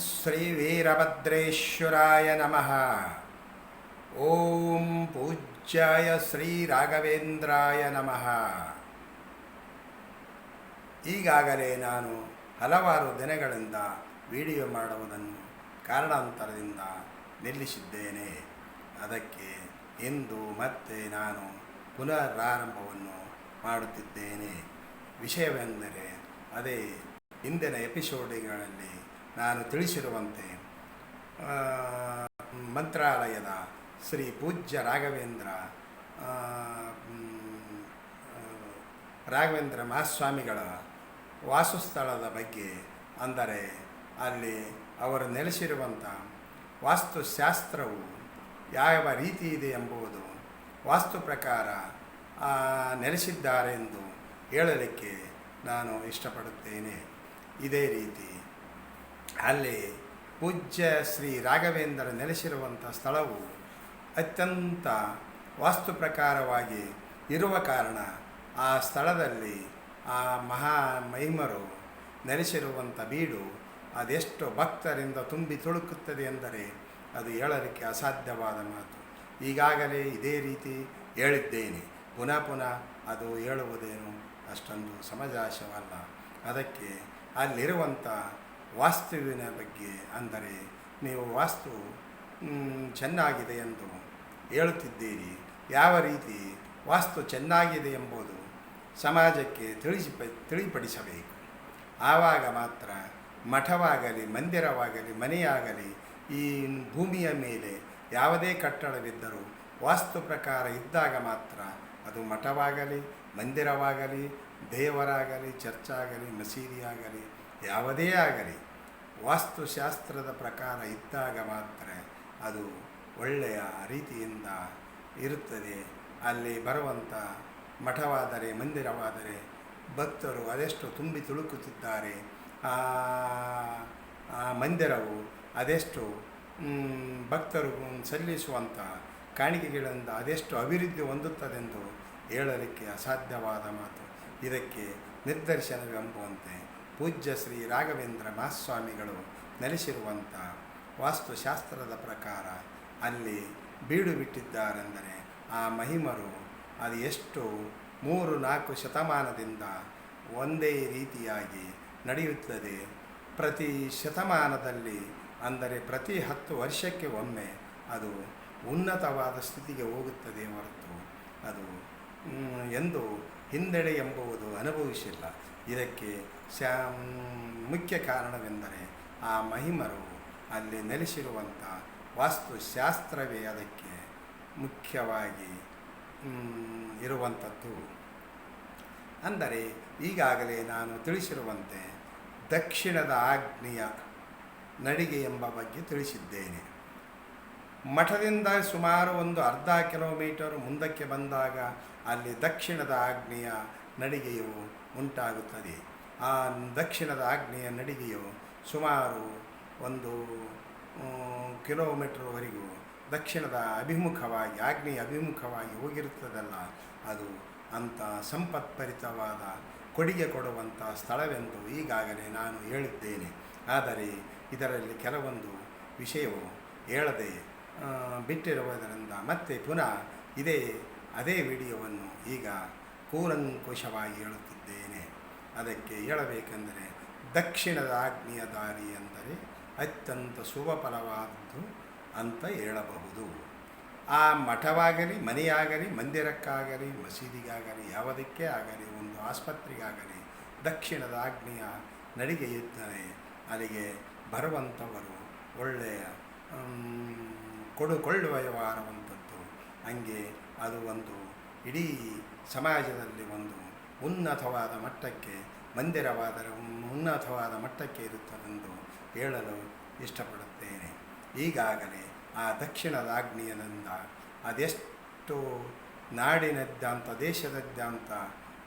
ಶ್ರೀ ವೀರಭದ್ರೇಶ್ವರಾಯ ನಮಃ ಓಂ ಪೂಜ್ಯಾಯ ಶ್ರೀ ರಾಘವೇಂದ್ರಾಯ ನಮಃ ಈಗಾಗಲೇ ನಾನು ಹಲವಾರು ದಿನಗಳಿಂದ ವಿಡಿಯೋ ಮಾಡುವುದನ್ನು ಕಾರಣಾಂತರದಿಂದ ನಿಲ್ಲಿಸಿದ್ದೇನೆ. ಅದಕ್ಕೆ ಇಂದು ಮತ್ತೆ ನಾನು ಪುನರಾರಂಭವನ್ನು ಮಾಡುತ್ತಿದ್ದೇನೆ. ವಿಷಯವೆಂದರೆ ಅದೇ ಹಿಂದಿನ ಎಪಿಸೋಡ್ಗಳಲ್ಲಿ ನಾನು ತಿಳಿಸಿರುವಂತೆ ಮಂತ್ರಾಲಯದ ಶ್ರೀ ಪೂಜ್ಯ ರಾಘವೇಂದ್ರ ರಾಘವೇಂದ್ರ ಮಹಾಸ್ವಾಮಿಗಳ ವಾಸಸ್ಥಳದ ಬಗ್ಗೆ ಅಂದರೆ ಅಲ್ಲಿ ಅವರು ನೆಲೆಸಿರುವಂಥ ವಾಸ್ತುಶಾಸ್ತ್ರವು ಯಾವ ರೀತಿ ಇದೆ ಎಂಬುದು ವಾಸ್ತು ಪ್ರಕಾರ ನೆಲೆಸಿದ್ದಾರೆಂದು ಹೇಳಲಿಕ್ಕೆ ನಾನು ಇಷ್ಟಪಡುತ್ತೇನೆ. ಇದೇ ರೀತಿ ಅಲ್ಲಿ ಪೂಜ್ಯ ಶ್ರೀ ರಾಘವೇಂದ್ರ ನೆಲೆಸಿರುವಂಥ ಸ್ಥಳವು ಅತ್ಯಂತ ವಾಸ್ತು ಪ್ರಕಾರವಾಗಿ ಇರುವ ಕಾರಣ ಆ ಸ್ಥಳದಲ್ಲಿ ಆ ಮಹಾ ಮಹಿಮರು ನೆಲೆಸಿರುವಂಥ ಬೀಡು ಅದೆಷ್ಟು ಭಕ್ತರಿಂದ ತುಂಬಿ ತುಳುಕುತ್ತದೆ ಎಂದರೆ ಅದು ಹೇಳಲಿಕ್ಕೆ ಅಸಾಧ್ಯವಾದ ಮಾತು. ಈಗಾಗಲೇ ಇದೇ ರೀತಿ ಹೇಳಿದ್ದೇನೆ. ಪುನಃ ಪುನಃ ಅದು ಹೇಳುವುದೇನು ಅಷ್ಟೊಂದು ಸಮಜಾಶವಲ್ಲ. ಅದಕ್ಕೆ ಅಲ್ಲಿರುವಂಥ ವಾಸ್ತುವಿನ ಬಗ್ಗೆ ಅಂದರೆ ನೀವು ವಾಸ್ತು ಚೆನ್ನಾಗಿದೆ ಎಂದು ಹೇಳುತ್ತಿದ್ದೀರಿ. ಯಾವ ರೀತಿ ವಾಸ್ತು ಚೆನ್ನಾಗಿದೆ ಎಂಬುದು ಸಮಾಜಕ್ಕೆ ತಿಳಿಸಿ ತಿಳಿಪಡಿಸಬೇಕು. ಆವಾಗ ಮಾತ್ರ ಮಠವಾಗಲಿ, ಮಂದಿರವಾಗಲಿ, ಮನೆಯಾಗಲಿ ಈ ಭೂಮಿಯ ಮೇಲೆ ಯಾವುದೇ ಕಟ್ಟಡವಿದ್ದರೂ ವಾಸ್ತು ಪ್ರಕಾರ ಇದ್ದಾಗ ಮಾತ್ರ ಅದು ಮಠವಾಗಲಿ, ಮಂದಿರವಾಗಲಿ, ದೇವರಾಗಲಿ, ಚರ್ಚಾಗಲಿ, ಮಸೀದಿಯಾಗಲಿ ಯಾವುದೇ ಆಗಲಿ, ವಾಸ್ತುಶಾಸ್ತ್ರದ ಪ್ರಕಾರ ಇದ್ದಾಗ ಮಾತ್ರ ಅದು ಒಳ್ಳೆಯ ರೀತಿಯಿಂದ ಇರುತ್ತದೆ. ಅಲ್ಲಿ ಬರುವಂಥ ಮಠವಾದರೆ, ಮಂದಿರವಾದರೆ ಭಕ್ತರು ಅದೆಷ್ಟು ತುಂಬಿ ತುಳುಕುತ್ತಿದ್ದಾರೆ. ಆ ಮಂದಿರವು ಅದೆಷ್ಟು ಭಕ್ತರು ಸಲ್ಲಿಸುವಂಥ ಕಾಣಿಕೆಗಳಿಂದ ಅದೆಷ್ಟು ಅಭಿವೃದ್ಧಿ ಹೊಂದುತ್ತದೆಂದು ಹೇಳಲಿಕ್ಕೆ ಅಸಾಧ್ಯವಾದ ಮಾತು. ಇದಕ್ಕೆ ನಿರ್ದರ್ಶನವೆಂಬುವಂತೆ ಪೂಜ್ಯ ಶ್ರೀ ರಾಘವೇಂದ್ರ ಮಹಾಸ್ವಾಮಿಗಳು ನೆಲೆಸಿರುವಂಥ ವಾಸ್ತುಶಾಸ್ತ್ರದ ಪ್ರಕಾರ ಅಲ್ಲಿ ಬೀಡು ಬಿಟ್ಟಿದ್ದಾರೆಂದರೆ ಆ ಮಹಿಮರು ಅದು ಎಷ್ಟು ಮೂರು ನಾಲ್ಕು ಶತಮಾನದಿಂದ ಒಂದೇ ರೀತಿಯಾಗಿ ನಡೆಯುತ್ತದೆ. ಪ್ರತಿ ಶತಮಾನದಲ್ಲಿ ಅಂದರೆ ಪ್ರತಿ ಹತ್ತು ವರ್ಷಕ್ಕೆ ಒಮ್ಮೆ ಅದು ಉನ್ನತವಾದ ಸ್ಥಿತಿಗೆ ಹೋಗುತ್ತದೆ ಹೊರತು ಅದು ಎಂದು ಹಿನ್ನಡೆ ಎಂಬುವುದು ಅನುಭವಿಸಿಲ್ಲ. ಇದಕ್ಕೆ ಶ್ಯಾ ಮುಖ್ಯ ಕಾರಣವೆಂದರೆ ಆ ಮಹಿಮರು ಅಲ್ಲಿ ನೆಲೆಸಿರುವಂಥ ವಾಸ್ತುಶಾಸ್ತ್ರವೇ ಅದಕ್ಕೆ ಮುಖ್ಯವಾಗಿ ಇರುವಂಥದ್ದು. ಅಂದರೆ ಈಗಾಗಲೇ ನಾನು ತಿಳಿಸಿರುವಂತೆ ದಕ್ಷಿಣದ ಆಗ್ನೆಯ ನಡಿಗೆ ಎಂಬ ಬಗ್ಗೆ ತಿಳಿಸಿದ್ದೇನೆ. ಮಠದಿಂದ ಸುಮಾರು ಒಂದು ಅರ್ಧ ಕಿಲೋಮೀಟರ್ ಮುಂದಕ್ಕೆ ಬಂದಾಗ ಅಲ್ಲಿ ದಕ್ಷಿಣದ ಆಗ್ನೆಯ ನಡಿಗೆಯು ಉಂಟಾಗುತ್ತದೆ. ಆ ದಕ್ಷಿಣದ ಆಗ್ನೆಯ ನಡಿಗೆಯು ಸುಮಾರು ಒಂದು ಕಿಲೋಮೀಟ್ರ್ವರೆಗೂ ದಕ್ಷಿಣದ ಅಭಿಮುಖವಾಗಿ ಆಗ್ನೇಯ ಅಭಿಮುಖವಾಗಿ ಹೋಗಿರುತ್ತದಲ್ಲ, ಅದು ಅಂಥ ಸಂಪತ್ಪರಿತವಾದ ಕೊಡುಗೆ ಕೊಡುವಂಥ ಸ್ಥಳವೆಂದು ಈಗಾಗಲೇ ನಾನು ಹೇಳಿದ್ದೇನೆ. ಆದರೆ ಇದರಲ್ಲಿ ಕೆಲವೊಂದು ವಿಷಯವು ಹೇಳದೆ ಬಿಟ್ಟಿರುವುದರಿಂದ ಮತ್ತೆ ಪುನಃ ಇದೇ ಅದೇ ವಿಡಿಯೋವನ್ನು ಈಗ ಕೂಲಂಕುಷವಾಗಿ ಹೇಳುತ್ತಿದ್ದೇನೆ. ಅದಕ್ಕೆ ಹೇಳಬೇಕೆಂದರೆ ದಕ್ಷಿಣದ ಆಗ್ನೇಯ ದಾರಿ ಎಂದರೆ ಅತ್ಯಂತ ಶುಭಫಲವಾದದ್ದು ಅಂತ ಹೇಳಬಹುದು. ಆ ಮಠವಾಗಲಿ, ಮನೆಯಾಗಲಿ, ಮಂದಿರಕ್ಕಾಗಲಿ, ಮಸೀದಿಗಾಗಲಿ, ಯಾವುದಕ್ಕೆ ಆಗಲಿ, ಒಂದು ಆಸ್ಪತ್ರೆಗಾಗಲಿ ದಕ್ಷಿಣದ ಆಗ್ನೇಯ ನಡಿಗೆ ಇದ್ದರೆ ಅಲ್ಲಿಗೆ ಬರುವಂಥವರು ಒಳ್ಳೆಯ ಕೊಡುಕೊಳ್ಳುವ ವ್ಯವಹಾರವಂಥದ್ದು. ಹಂಗೆ ಅದು ಒಂದು ಇಡೀ ಸಮಾಜದಲ್ಲಿ ಒಂದು ಉನ್ನತವಾದ ಮಟ್ಟಕ್ಕೆ ಮಂದಿರವಾದರೆ ಉನ್ನತವಾದ ಮಟ್ಟಕ್ಕೆ ಇರುತ್ತದೆಂದು ಹೇಳಲು ಇಷ್ಟಪಡುತ್ತೇನೆ. ಈಗಾಗಲೇ ಆ ದಕ್ಷಿಣದ ಆಗ್ನೇಯದಿಂದ ಅದೆಷ್ಟು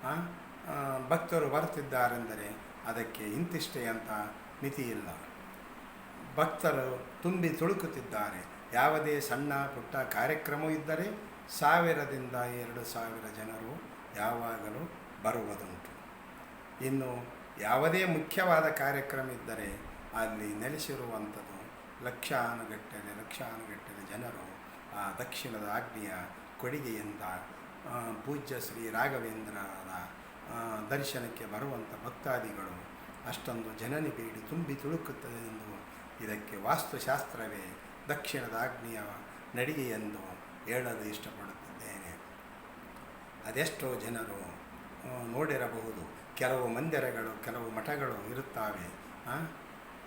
ಆ, ಆ, ಭಕ್ತರು ಬರುತ್ತಿದ್ದಾರೆಂದರೆ ಅದಕ್ಕೆ ಇಂತಿಷ್ಟೇ ಅಂತ ಮಿತಿಯಿಲ್ಲ ಭಕ್ತರು ತುಂಬಿ ತುಳುಕುತ್ತಿದ್ದಾರೆ. ಯಾವುದೇ ಸಣ್ಣ ಪುಟ್ಟ ಕಾರ್ಯಕ್ರಮ ಇದ್ದರೆ ಸಾವಿರದಿಂದ ಎರಡು ಸಾವಿರ ಜನರು ಯಾವಾಗಲೂ ಬರುವುದುಂಟು. ಇನ್ನು ಯಾವುದೇ ಮುಖ್ಯವಾದ ಕಾರ್ಯಕ್ರಮ ಇದ್ದರೆ ಅಲ್ಲಿ ನೆಲೆಸಿರುವಂಥದ್ದು ಲಕ್ಷಾನುಗಟ್ಟಲೆ ಲಕ್ಷಾನುಗಟ್ಟಲೆ ಜನರು ಆ ದಕ್ಷಿಣದ ಆಗ್ನೇಯ ಕೊಡುಗೆಯಿಂದ ಪೂಜ್ಯ ಶ್ರೀ ರಾಘವೇಂದ್ರರ ದರ್ಶನಕ್ಕೆ ಬರುವಂಥ ಭಕ್ತಾದಿಗಳು ಅಷ್ಟೊಂದು ಜನನಿ ಬೇಡಿ ತುಂಬಿ ತುಳುಕುತ್ತದೆ ಎಂದು ಇದಕ್ಕೆ ವಾಸ್ತುಶಾಸ್ತ್ರವೇ ದಕ್ಷಿಣದ ಆಗ್ನೆಯ ನಡಿಗೆ ಎಂದು ಹೇಳಲು ಇಷ್ಟಪಡುತ್ತಿದ್ದೇನೆ. ಅದೆಷ್ಟೋ ಜನರು ನೋಡಿರಬಹುದು. ಕೆಲವು ಮಂದಿರಗಳು, ಕೆಲವು ಮಠಗಳು ಇರುತ್ತವೆ.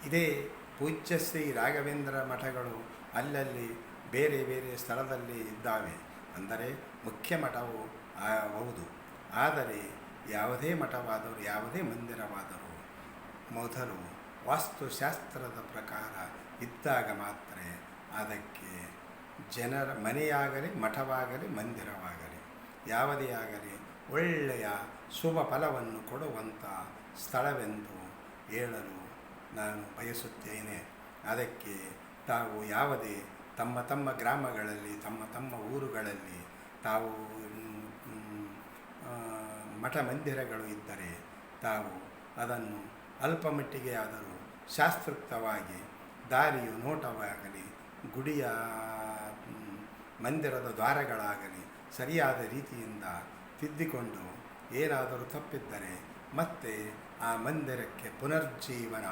ಇದೇ ಪೂಜ್ಯ ಶ್ರೀ ರಾಘವೇಂದ್ರ ಮಠಗಳು ಅಲ್ಲಲ್ಲಿ ಬೇರೆ ಬೇರೆ ಸ್ಥಳದಲ್ಲಿ ಇದ್ದಾವೆ. ಅಂದರೆ ಮುಖ್ಯ ಮಠವು ಹೌದು. ಆದರೆ ಯಾವುದೇ ಮಠವಾದರೂ, ಯಾವುದೇ ಮಂದಿರವಾದರೂ ಮೊದಲು ವಾಸ್ತುಶಾಸ್ತ್ರದ ಪ್ರಕಾರ ಇದ್ದಾಗ ಮಾತ್ರ ಅದಕ್ಕೆ ಜನರ ಮನೆಯಾಗಲಿ, ಮಠವಾಗಲಿ, ಮಂದಿರವಾಗಲಿ, ಯಾವುದೇ ಆಗಲಿ ಒಳ್ಳೆಯ ಶುಭ ಫಲವನ್ನು ಕೊಡುವಂಥ ಸ್ಥಳವೆಂದು ಹೇಳಲು ನಾನು ಬಯಸುತ್ತೇನೆ. ಅದಕ್ಕೆ ತಾವು ಯಾವುದೇ ತಮ್ಮ ತಮ್ಮ ಗ್ರಾಮಗಳಲ್ಲಿ, ತಮ್ಮ ತಮ್ಮ ಊರುಗಳಲ್ಲಿ ತಾವು ಮಠ ಮಂದಿರಗಳು ಇದ್ದರೆ ತಾವು ಅದನ್ನು ಅಲ್ಪ ಮಟ್ಟಿಗೆ ಆದರೂ ಶಾಸ್ತ್ರೋಕ್ತವಾಗಿ ದಾರಿಯು ನೋಟವಾಗಲಿ, ಗುಡಿಯ ಮಂದಿರದ ದ್ವಾರಗಳಾಗಲಿ ಸರಿಯಾದ ರೀತಿಯಿಂದ ತಿದ್ದಿಕೊಂಡು ಏನಾದರೂ ತಪ್ಪಿದ್ದರೆ ಮತ್ತೆ ಆ ಮಂದಿರಕ್ಕೆ ಪುನರ್ಜೀವನ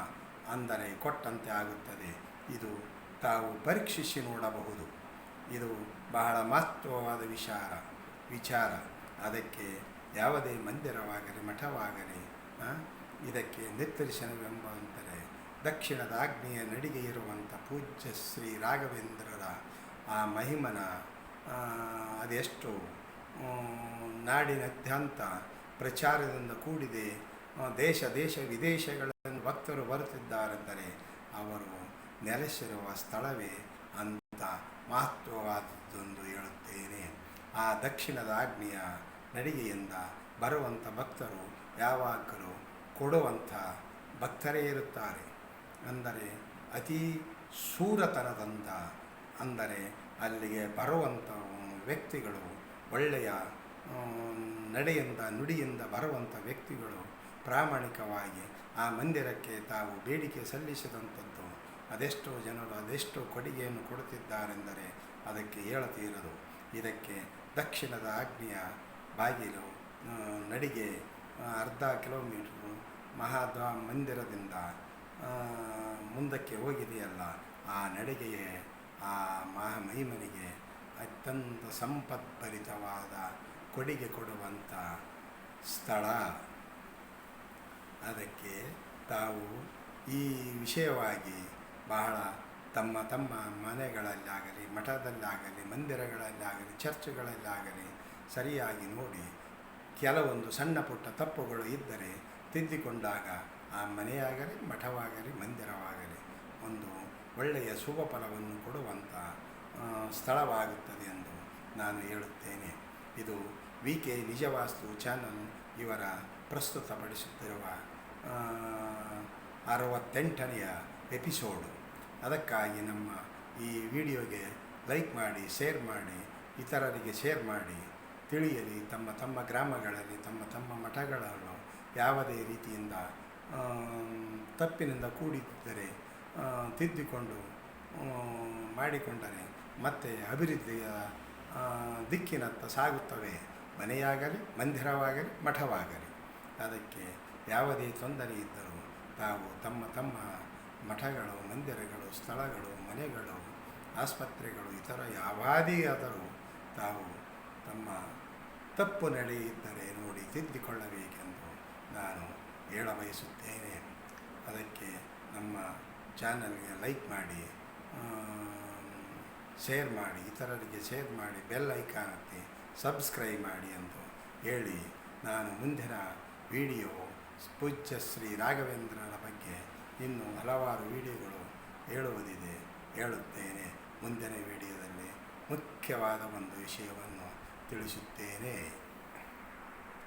ಅಂದರೆ ಕೊಟ್ಟಂತೆ ಆಗುತ್ತದೆ. ಇದು ತಾವು ಪರೀಕ್ಷಿಸಿ ನೋಡಬಹುದು. ಇದು ಬಹಳ ಮಹತ್ವವಾದ ವಿಚಾರ. ವಿಚಾರ. ಅದಕ್ಕೆ ಯಾವುದೇ ಮಂದಿರವಾಗಲಿ, ಮಠವಾಗಲಿ ಇದಕ್ಕೆ ನಿರ್ದರ್ಶನವೆಂಬಂದರೆ ದಕ್ಷಿಣದ ಆಗ್ನೇಯ ನಡಿಗೆ ಇರುವಂಥ ಪೂಜ್ಯ ಶ್ರೀ ರಾಘವೇಂದ್ರರ ಆ ಮಹಿಮನ ಅದೆಷ್ಟು ನಾಡಿನಾದ್ಯಂತ ಪ್ರಚಾರದಿಂದ ಕೂಡಿದೆ ದೇಶ ದೇಶ ವಿದೇಶಗಳಲ್ಲಿ ಭಕ್ತರು ಬರುತ್ತಿದ್ದಾರೆಂದರೆ ಅವರು ನೆಲೆಸಿರುವ ಸ್ಥಳವೇ ಅಂತ ಮಹತ್ವವಾದದ್ದೆಂದು ಹೇಳುತ್ತೇನೆ. ಆ ದಕ್ಷಿಣದ ಆಗ್ನೆಯ ನಡಿಗೆಯಿಂದ ಬರುವಂಥ ಭಕ್ತರು ಯಾವಾಗಲೂ ಕೊಡುವಂಥ ಭಕ್ತರೇ ಇರುತ್ತಾರೆ. ಅಂದರೆ ಅತೀ ಶೂರತನದಿಂದ ಅಂದರೆ ಅಲ್ಲಿಗೆ ಬರುವಂಥ ವ್ಯಕ್ತಿಗಳು, ಒಳ್ಳೆಯ ನಡೆಯಿಂದ, ನುಡಿಯಿಂದ ಬರುವಂಥ ವ್ಯಕ್ತಿಗಳು ಪ್ರಾಮಾಣಿಕವಾಗಿ ಆ ಮಂದಿರಕ್ಕೆ ತಾವು ಬೇಡಿಕೆ ಸಲ್ಲಿಸಿದಂಥದ್ದು, ಅದೆಷ್ಟೋ ಜನರು ಅದೆಷ್ಟೋ ಕೊಡುಗೆಯನ್ನು ಕೊಡುತ್ತಿದ್ದಾರೆಂದರೆ ಅದಕ್ಕೆ ಹೇಳತೀರದು. ಇದಕ್ಕೆ ದಕ್ಷಿಣದ ಆಗ್ನೆಯ ಬಾಗಿಲು ನಡಿಗೆ ಅರ್ಧ ಕಿಲೋಮೀಟ್ರು ಮಹಾದ್ವಾ ಮಂದಿರದಿಂದ ಮುಂದಕ್ಕೆ ಹೋಗಿದೆಯಲ್ಲ, ಆ ನಡಿಗೆಯೇ ಆ ಮಹಾ ಮಹಿಮನಿಗೆ ಅತ್ಯಂತ ಸಂಪತ್ಭರಿತವಾದ ಕೊಡುಗೆ ಕೊಡುವಂಥ ಸ್ಥಳ. ಅದಕ್ಕೆ ತಾವು ಈ ವಿಷಯವಾಗಿ ಬಹಳ ತಮ್ಮ ತಮ್ಮ ಮನೆಗಳಲ್ಲಾಗಲಿ, ಮಠದಲ್ಲಾಗಲಿ, ಮಂದಿರಗಳಲ್ಲಾಗಲಿ, ಚರ್ಚ್ಗಳಲ್ಲಾಗಲಿ ಸರಿಯಾಗಿ ನೋಡಿ ಕೆಲವೊಂದು ಸಣ್ಣ ಪುಟ್ಟ ತಪ್ಪುಗಳು ಇದ್ದರೆ ತಿದ್ದಿಕೊಂಡಾಗ ಆ ಮನೆಯಾಗಲಿ, ಮಠವಾಗಲಿ, ಮಂದಿರವಾಗಲಿ ಒಂದು ಒಳ್ಳೆಯ ಶುಭ ಫಲವನ್ನು ಕೊಡುವಂಥ ಸ್ಥಳವಾಗುತ್ತದೆ ಎಂದು ನಾನು ಹೇಳುತ್ತೇನೆ. ಇದು ವಿ ಕೆ ನಿಜವಾಸ್ತು ಚಾನಲ್ ಇವರ ಪ್ರಸ್ತುತಪಡಿಸುತ್ತಿರುವ ಅರವತ್ತೆಂಟನೆಯ ಎಪಿಸೋಡು. ಅದಕ್ಕಾಗಿ ನಮ್ಮ ಈ ವಿಡಿಯೋಗೆ ಲೈಕ್ ಮಾಡಿ, ಶೇರ್ ಮಾಡಿ, ಇತರರಿಗೆ ಶೇರ್ ಮಾಡಿ. ತಿಳಿಯಲಿ, ತಮ್ಮ ತಮ್ಮ ಗ್ರಾಮಗಳಲ್ಲಿ, ತಮ್ಮ ತಮ್ಮ ಮಠಗಳಲ್ಲೂ ಯಾವುದೇ ರೀತಿಯಿಂದ ತಪ್ಪಿನಿಂದ ಕೂಡಿದ್ದರೆ ತಿದ್ದಿಕೊಂಡು ಮಾಡಿಕೊಂಡರೆ ಮತ್ತೆ ಅಭಿವೃದ್ಧಿಯ ದಿಕ್ಕಿನತ್ತ ಸಾಗುತ್ತವೆ. ಮನೆಯಾಗಲಿ, ಮಂದಿರವಾಗಲಿ, ಮಠವಾಗಲಿ. ಅದಕ್ಕೆ ಯಾವುದೇ ತೊಂದರೆ ಇದ್ದರೂ ತಾವು ತಮ್ಮ ತಮ್ಮ ಮಠಗಳು, ಮಂದಿರಗಳು, ಸ್ಥಳಗಳು, ಮನೆಗಳು, ಆಸ್ಪತ್ರೆಗಳು, ಇತರ ಯಾವಾದೇ ಆದರೂ ತಾವು ತಮ್ಮ ತಪ್ಪು ನಡೆಯಿದ್ದರೆ ನೋಡಿ ತಿದ್ದಿಕೊಳ್ಳಬೇಕೆಂದು ನಾನು ಹೇಳಬಯಸುತ್ತೇನೆ. ಅದಕ್ಕೆ ನಮ್ಮ ಚಾನಲ್ಗೆ ಲೈಕ್ ಮಾಡಿ ಶೇರ್ ಮಾಡಿ, ಇತರರಿಗೆ ಶೇರ್ ಮಾಡಿ, ಬೆಲ್ ಐಕಾನ್ ಹತ್ತಿ ಸಬ್ಸ್ಕ್ರೈಬ್ ಮಾಡಿ ಎಂದು ಹೇಳಿ ನಾನು ಮುಂದಿನ ವಿಡಿಯೋ ಪೂಜ್ಯ ಶ್ರೀ ರಾಘವೇಂದ್ರರ ಬಗ್ಗೆ ಇನ್ನೂ ಹಲವಾರು ವಿಡಿಯೋಗಳು ಹೇಳುವುದಿದೆ, ಹೇಳುತ್ತೇನೆ. ಮುಂದಿನ ವಿಡಿಯೋದಲ್ಲಿ ಮುಖ್ಯವಾದ ಒಂದು ವಿಷಯವನ್ನು ತಿಳಿಸುತ್ತೇನೆ.